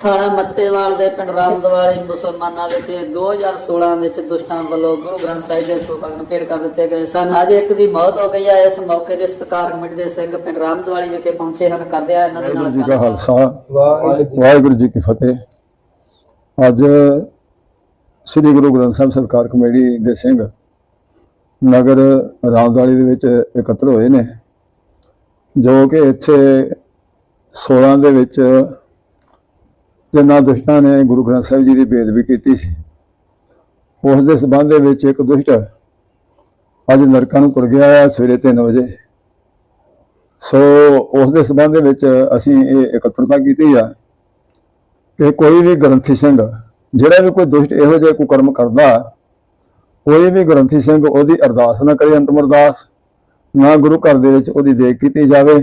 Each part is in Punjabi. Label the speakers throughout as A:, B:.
A: ਥਾਣਾ ਮੱਤੇਵਾਲ ਦੇ ਪਿੰਡ ਰਾਮਦਵਾਲੀ ਮੁਸਲਮਾਨਾਂ ਵਿੱਚ 2016 ਵਿੱਚ ਦੁਸ਼ਟਾਂ ਵੱਲੋਂ ਗੁਰੂ ਗ੍ਰੰਥ ਸਾਹਿਬ ਦੇ ਸਰੂਪਾਂ ਨੂੰ ਭੇਟ ਕਰ ਦਿੱਤੇ ਗਏ ਸਨ। ਅੱਜ ਇੱਕ ਦੀ ਮੌਤ ਹੋ ਗਈ ਹੈ। ਇਸ ਮੌਕੇ ਤੇ ਸਤਕਾਰ ਕਮੇਟੀ ਦੇ ਸਿੰਘ ਪਿੰਡ ਰਾਮਦਵਾਲੀ ਵਿਖੇ ਪਹੁੰਚੇ ਹਨ। ਕਰਦੇ ਆ ਇਹਨਾਂ ਦੇ ਨਾਲ
B: ਜੀ
A: ਗੱਲਬਾਤ।
B: ਖਾਲਸਾ। ਵਾਹਿਗੁਰੂ ਜੀ ਕੀ ਫਤਿਹ। ਅੱਜ ਸ੍ਰੀ ਗੁਰੂ ਗ੍ਰੰਥ ਸਾਹਿਬ ਸਤਕਾਰ ਕਮੇਟੀ ਦੇ ਸਿੰਘ ਨਗਰ ਰਾਮਦਾਲੀ ਦੇ ਵਿੱਚ ਇਕੱਤਰ ਹੋਏ ਨੇ ਜੋ ਕਿ ਇੱਥੇ 16 ਦੇ ਵਿੱਚ ਜਿਨ੍ਹਾਂ ਦੁਸ਼ਟਾਂ ਨੇ ਗੁਰੂ ਗ੍ਰੰਥ ਸਾਹਿਬ ਜੀ ਦੀ ਬੇਦਬੀ ਕੀਤੀ ਸੀ। ਉਸ ਦੇ ਸਬੰਧ ਦੇ ਵਿੱਚ ਇੱਕ ਦੁਸ਼ਟ ਅੱਜ ਨਰਕਾਂ ਨੂੰ ਤੁਰ ਗਿਆ ਹੈ ਸਵੇਰੇ 3 ਵਜੇ। ਸੋ ਉਸ ਦੇ ਸਬੰਧ ਦੇ ਵਿੱਚ ਅਸੀਂ ਇਹ ਇਕੱਤਰਤਾ ਕੀਤੀ ਆ ਕਿ ਕੋਈ ਵੀ ਗ੍ਰੰਥੀ ਸਿੰਘ, ਜਿਹੜਾ ਵੀ ਕੋਈ ਦੁਸ਼ਟ ਇਹੋ ਜਿਹੇ ਕੁਕਰਮ ਕਰਦਾ, ਕੋਈ ਵੀ ਗ੍ਰੰਥੀ ਸਿੰਘ ਉਹਦੀ ਅਰਦਾਸ ਨਾ ਕਰੇ ਅੰਤਮ ਅਰਦਾਸ, ਨਾ ਗੁਰੂ ਘਰ ਦੇ ਵਿੱਚ ਉਹਦੀ ਦੇਖ ਕੀਤੀ ਜਾਵੇ,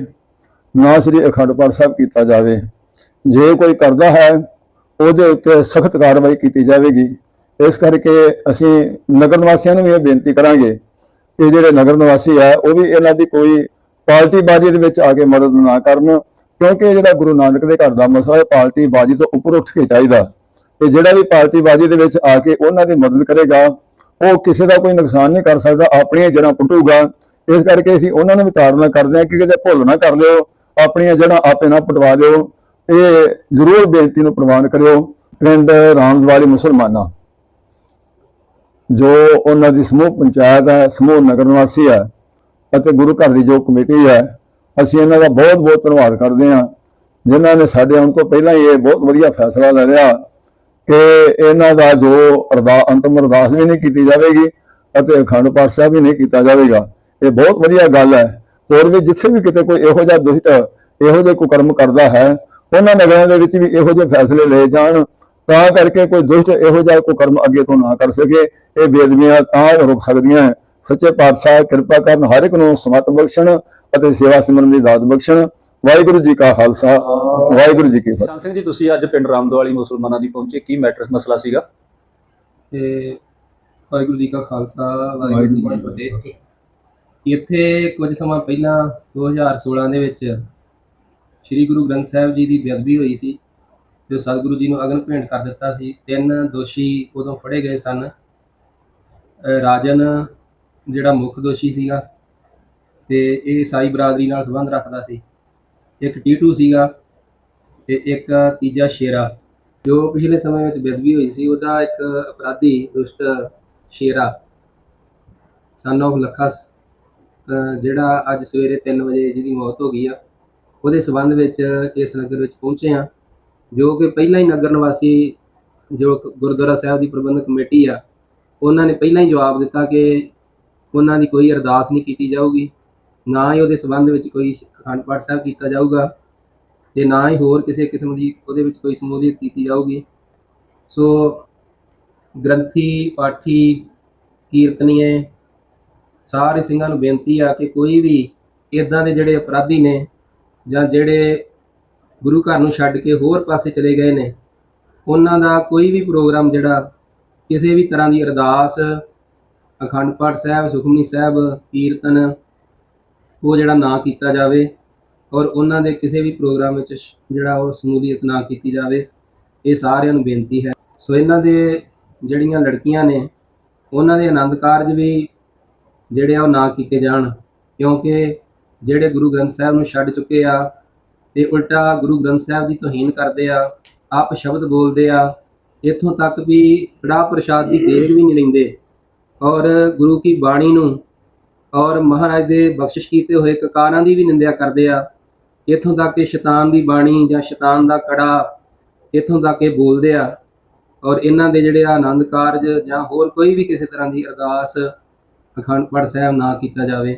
B: ਨਾ ਸ੍ਰੀ ਅਖੰਡ ਪਾਠ ਸਾਹਿਬ ਕੀਤਾ ਜਾਵੇ। ਜੇ ਕੋਈ ਕਰਦਾ ਹੈ, ਉਹਦੇ ਉੱਤੇ ਸਖਤ ਕਾਰਵਾਈ ਕੀਤੀ ਜਾਵੇਗੀ। ਇਸ ਕਰਕੇ ਅਸੀਂ ਨਗਰ ਨਿਵਾਸੀਆਂ ਨੂੰ ਵੀ ਇਹ ਬੇਨਤੀ ਕਰਾਂਗੇ ਕਿ ਜਿਹੜੇ ਨਗਰ ਨਿਵਾਸੀ ਹੈ, ਉਹ ਵੀ ਇਹਨਾਂ ਦੀ ਕੋਈ ਪਾਰਟੀ ਬਾਜੀ ਦੇ ਵਿੱਚ ਆ ਕੇ ਮਦਦ ਨਾ ਕਰਨ, ਕਿਉਂਕਿ ਜਿਹੜਾ ਗੁਰੂ ਨਾਨਕ ਦੇ ਘਰ ਦਾ ਮਸਲਾ ਹੈ ਪਾਰਟੀ ਬਾਜੀ ਤੋਂ ਉੱਪਰ ਉੱਠ ਕੇ ਚਾਹੀਦਾ। ਤੇ ਜਿਹੜਾ ਵੀ ਪਾਰਟੀ ਬਾਜੀ ਦੇ ਵਿੱਚ ਆ ਕੇ ਉਹਨਾਂ ਦੀ ਮਦਦ ਕਰੇਗਾ, ਉਹ ਕਿਸੇ ਦਾ ਕੋਈ ਨੁਕਸਾਨ ਨਹੀਂ ਕਰ ਸਕਦਾ, ਆਪਣੀਆਂ ਜੜ੍ਹਾਂ ਪੁੱਟੂਗਾ। ਇਸ ਕਰਕੇ ਅਸੀਂ ਉਹਨਾਂ ਨੂੰ ਵੀ ਤਾੜਨਾ ਕਰਦੇ ਹਾਂ ਕਿ ਕਿਤੇ ਭੁੱਲ ਨਾ ਕਰ ਲਿਓ, ਆਪਣੀਆਂ ਜੜ੍ਹਾਂ ਆਪੇ ਨਾ ਪਟਵਾ ਦਿਓ। ਇਹ ਜ਼ਰੂਰ ਬੇਨਤੀ ਨੂੰ ਪ੍ਰਵਾਨ ਕਰਿਓ, ਪਿੰਡ ਰਾਮਦਵਾਲੀ ਮੁਸਲਮਾਨਾਂ, ਜੋ ਉਹਨਾਂ ਦੀ ਸਮੂਹ ਪੰਚਾਇਤ ਹੈ, ਸਮੂਹ ਨਗਰ ਨਿਵਾਸੀ ਹੈ ਅਤੇ ਗੁਰੂ ਘਰ ਦੀ ਜੋ ਕਮੇਟੀ ਹੈ, ਅਸੀਂ ਇਹਨਾਂ ਦਾ ਬਹੁਤ ਬਹੁਤ ਧੰਨਵਾਦ ਕਰਦੇ ਹਾਂ, ਜਿਨ੍ਹਾਂ ਨੇ ਸਾਡੇ ਆਉਣ ਤੋਂ ਪਹਿਲਾਂ ਹੀ ਇਹ ਬਹੁਤ ਵਧੀਆ ਫੈਸਲਾ ਲੈ ਲਿਆ ਕਿ ਇਹਨਾਂ ਦਾ ਜੋ ਅਰਦਾ, ਅੰਤਮ ਅਰਦਾਸ ਵੀ ਨਹੀਂ ਕੀਤੀ ਜਾਵੇਗੀ ਅਤੇ ਅਖੰਡ ਪਾਠ ਸਾਹਿਬ ਵੀ ਨਹੀਂ ਕੀਤਾ ਜਾਵੇਗਾ। ਇਹ ਬਹੁਤ ਵਧੀਆ ਗੱਲ ਹੈ। ਹੋਰ ਵੀ ਜਿੱਥੇ ਵੀ ਕਿਤੇ ਕੋਈ ਇਹੋ ਜਿਹਾ ਦੁਸ਼ਟ, ਇਹੋ ਜਿਹੇ ਕੁਕਰਮ ਕਰਦਾ ਹੈ ਉਹਨਾਂ ਨਗਰਾਂ ਦੇ ਵਿੱਚ ਵੀ ਇਹੋ ਜਿਹੇ ਫੈਸਲੇ ਲਏ ਜਾਣ ਤਾਂ ਕਰਕੇ ਕੋਈ ਦੁਸ਼ਟ ਇਹੋ ਜਿਹਾ ਕੁਕਰਮ ਅੱਗੇ ਤੋਂ ਨਾ ਕਰ ਸਕੇ। ਇਹ ਬੇਦਬੀਆਂ ਤਾਂ ਰੁਕ ਸਕਦੀਆਂ। ਸੱਚੇ ਪਾਤਸ਼ਾਹ ਕਿਰਪਾ ਕਰਨ ਹਰ ਇੱਕ ਨੂੰ ਸਮਤ ਬਖਸ਼ਣ ਅਤੇ ਸੇਵਾ ਸਿਮਰਨ ਦੀ ਦਾਤ ਬਖਸ਼ਣ। ਵਾਹਿਗੁਰੂ ਜੀ ਕਾ ਖਾਲਸਾ। ਵਾਹਿਗੁਰੂ ਜੀ ਕੀ ਫਤਿਹ।
C: ਸਿੰਘ ਜੀ ਤੁਸੀਂ ਅੱਜ ਪਿੰਡ ਰਾਮਦਵਾਲੀ ਮੁਸਲਮਾਨਾਂ ਦੀ ਪਹੁੰਚੇ। ਕੀ ਮੈਟਰ ਮਸਲਾ ਸੀਗਾ?
D: ਤੇ ਵਾਹਿਗੁਰੂ ਜੀ ਕਾ ਖਾਲਸਾ ਵਾਹਿਗੁਰੂ ਜੀ ਕੀ ਫਤਿਹ। ਇੱਥੇ ਕੁਝ ਸਮਾਂ ਪਹਿਲਾਂ 2016 ਦੇ ਵਿੱਚ ਸ੍ਰੀ ਗੁਰੂ ਗ੍ਰੰਥ ਸਾਹਿਬ ਜੀ ਦੀ ਬੇਅਦਬੀ ਹੋਈ ਸੀ ਜੋ ਸਤਿਗੁਰੂ ਜੀ ਨੂੰ ਅਗਨ ਭੇਂਟ ਕਰ ਦਿੱਤਾ ਸੀ। ਤਿੰਨ ਦੋਸ਼ੀ ਉਦੋਂ ਫੜੇ ਗਏ ਸਨ। ਰਾਜਨ ਜਿਹੜਾ ਮੁੱਖ ਦੋਸ਼ੀ ਸੀਗਾ ਤੇ ਇਹ ਸਾਈ ਬਰਾਦਰੀ ਨਾਲ ਸੰਬੰਧ ਰੱਖਦਾ ਸੀ। ਇੱਕ ਟੀਟੂ ਸੀਗਾ ਤੇ ਇੱਕ ਤੀਜਾ ਸ਼ੇਰਾ। ਜੋ ਪਿਛਲੇ ਸਮੇਂ ਵਿੱਚ ਬੇਦਬੀ ਹੋਈ ਸੀ, ਉਹਦਾ ਇੱਕ ਅਪਰਾਧੀ ਦੁਸ਼ਟ ਸ਼ੇਰਾ ਸਨ of ਲੱਖਾ ਜਿਹੜਾ ਅੱਜ ਸਵੇਰੇ 3 ਵਜੇ ਜਿਹਦੀ ਮੌਤ ਹੋ ਗਈ ਆ। ਉਹਦੇ ਸਬੰਧ ਵਿੱਚ ਇਸ ਨਗਰ ਵਿੱਚ ਪਹੁੰਚੇ ਆ ਜੋ ਕਿ ਪਹਿਲਾਂ ਹੀ ਨਗਰ ਨਿਵਾਸੀ ਜੋ ਗੁਰਦੁਆਰਾ ਸਾਹਿਬ ਦੀ ਪ੍ਰਬੰਧਕ ਕਮੇਟੀ ਆ, ਉਹਨਾਂ ਨੇ ਪਹਿਲਾਂ ਹੀ ਜਵਾਬ ਦਿੱਤਾ ਕਿ ਉਹਨਾਂ ਦੀ ਕੋਈ ਅਰਦਾਸ ਨਹੀਂ ਕੀਤੀ ਜਾਊਗੀ, ਨਾ ਹੀ ਉਹਦੇ ਸਬੰਧ ਵਿੱਚ ਕੋਈ ਅਖੰਡ ਪਾਠ ਸਾਹਿਬ ਕੀਤਾ ਜਾਊਗਾ ਤੇ ਨਾ ਹੀ ਹੋਰ ਕਿਸੇ ਕਿਸਮ ਦੀ ਉਹਦੇ ਵਿੱਚ ਕੋਈ ਸਮੂਲੀਅਤ ਕੀਤੀ ਜਾਊਗੀ। ਸੋ ਗ੍ਰੰਥੀ, ਪਾਠੀ, ਕੀਰਤਨੀਏ, ਸਾਰੇ ਸਿੰਘਾਂ ਨੂੰ ਬੇਨਤੀ ਆ ਕਿ ਕੋਈ ਵੀ ਇਦਾਂ ਦੇ ਜਿਹੜੇ ਅਪਰਾਧੀ ਨੇ ਜਾਂ ਜਿਹੜੇ ਗੁਰੂ ਘਰ ਨੂੰ ਛੱਡ ਕੇ ਹੋਰ ਪਾਸੇ ਚਲੇ ਗਏ ਨੇ, ਉਹਨਾਂ ਦਾ ਕੋਈ ਵੀ ਪ੍ਰੋਗਰਾਮ ਜਿਹੜਾ, ਕਿਸੇ ਵੀ ਤਰ੍ਹਾਂ ਦੀ ਅਰਦਾਸ, ਅਖੰਡ ਪਾਠ ਸਾਹਿਬ, ਸੁਖਮਨੀ ਸਾਹਿਬ, ਕੀਰਤਨ, ਉਹ ਜਿਹੜਾ ਨਾ ਕੀਤਾ ਜਾਵੇ ਔਰ ਉਹਨਾਂ ਦੇ ਕਿਸੇ ਵੀ ਪ੍ਰੋਗਰਾਮ ਵਿੱਚ ਜਿਹੜਾ ਉਹ ਸਮੂਲੀਅਤ ਨਾ ਕੀਤੀ ਜਾਵੇ, ਇਹ ਸਾਰਿਆਂ ਨੂੰ ਬੇਨਤੀ ਹੈ। ਸੋ ਇਹਨਾਂ ਦੇ ਜਿਹੜੀਆਂ ਲੜਕੀਆਂ ਨੇ, ਉਹਨਾਂ ਦੇ ਆਨੰਦ ਕਾਰਜ ਵੀ ਜਿਹੜੇ ਆ ਉਹ ਨਾ ਕੀਤੇ ਜਾਣ, ਕਿਉਂਕਿ ਜਿਹੜੇ ਗੁਰੂ ਗ੍ਰੰਥ ਸਾਹਿਬ ਨੂੰ ਛੱਡ ਚੁੱਕੇ ਆ ਤੇ ਉਲਟਾ ਗੁਰੂ ਗ੍ਰੰਥ ਸਾਹਿਬ ਦੀ ਤੋਹੀਨ ਕਰਦੇ ਆ, ਆਪ ਸ਼ਬਦ ਬੋਲਦੇ ਆ, ਇੱਥੋਂ ਤੱਕ ਵੀ ਕੜਾਹ ਪ੍ਰਸ਼ਾਦ ਦੀ ਦੇਗ ਵੀ ਨਹੀਂ ਲੈਂਦੇ। ਔਰ ਗੁਰੂ ਕੀ ਬਾਣੀ ਨੂੰ ਔਰ ਮਹਾਰਾਜ ਦੇ ਬਖਸ਼ਿਸ਼ ਕੀਤੇ ਹੋਏ ਕਕਾਰਾਂ ਦੀ ਵੀ ਨਿੰਦਿਆ ਕਰਦੇ ਆ। ਇੱਥੋਂ ਤੱਕ ਕਿ ਸ਼ੈਤਾਨ ਦੀ ਬਾਣੀ ਜਾਂ ਸ਼ੈਤਾਨ ਦਾ ਕੜਾ ਇੱਥੋਂ ਤੱਕ ਇਹ ਬੋਲਦੇ ਆ। ਔਰ ਇਹਨਾਂ ਦੇ ਜਿਹੜੇ ਆ ਆਨੰਦ ਕਾਰਜ ਜਾਂ ਹੋਰ ਕੋਈ ਵੀ ਕਿਸੇ ਤਰ੍ਹਾਂ ਦੀ ਅਰਦਾਸ ਅਖੰਡ ਪਾਠ ਸਾਹਿਬ ਨਾ ਕੀਤਾ ਜਾਵੇ।